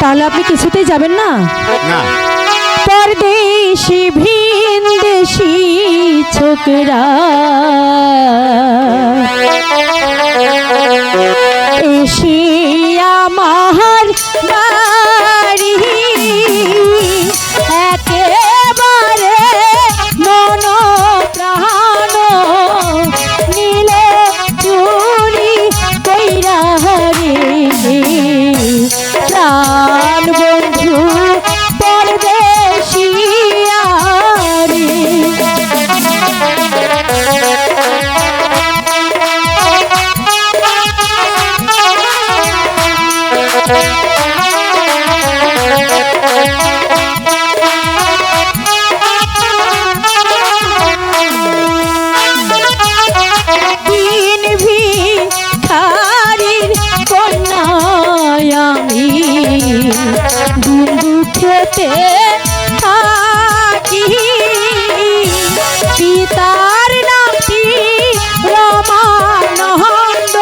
তাহলে আপনি কিছুতেই যাবেন না? না। পরদেশি ভিন দেশি ছোকরা। এসে দুঃখেতে থাকি। পিতার নামটি রমানন্দ।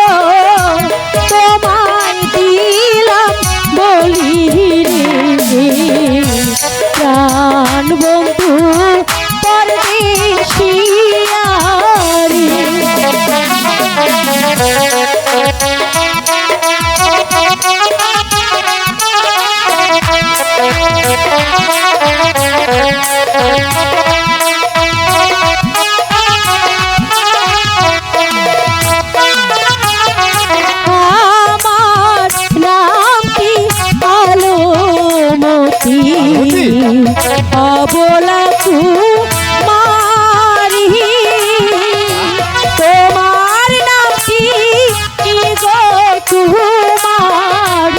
তোমায় দিলাম বলি প্রাণ অবলা মারি। তোমার নামটি কি? গো তোমার?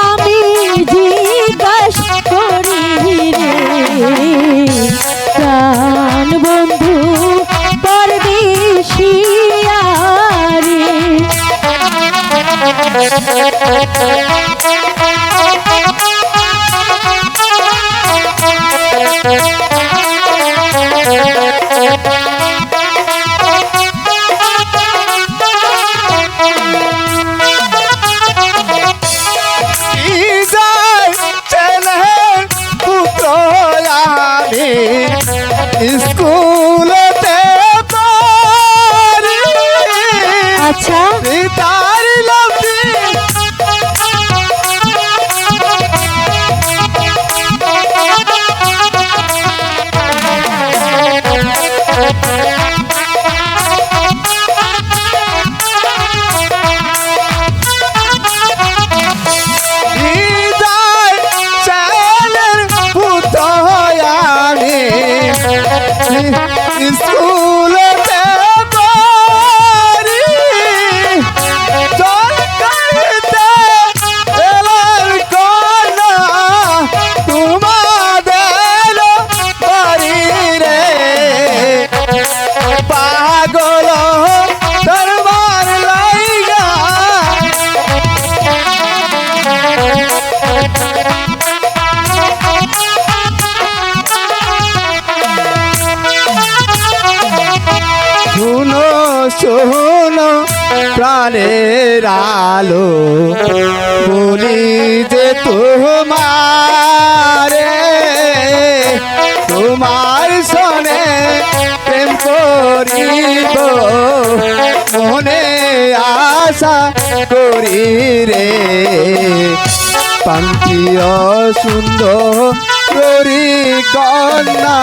আমি জিজ্ঞাস করি রে। প্রাণ বন্ধু পরদেশিয়া Instagram. প্রাণের আলো বলি যে তোমারে, তোমার সনে প্রেম করিব, মনে আশা করি রে। পান্তীয় সুন্দর করি কন্যা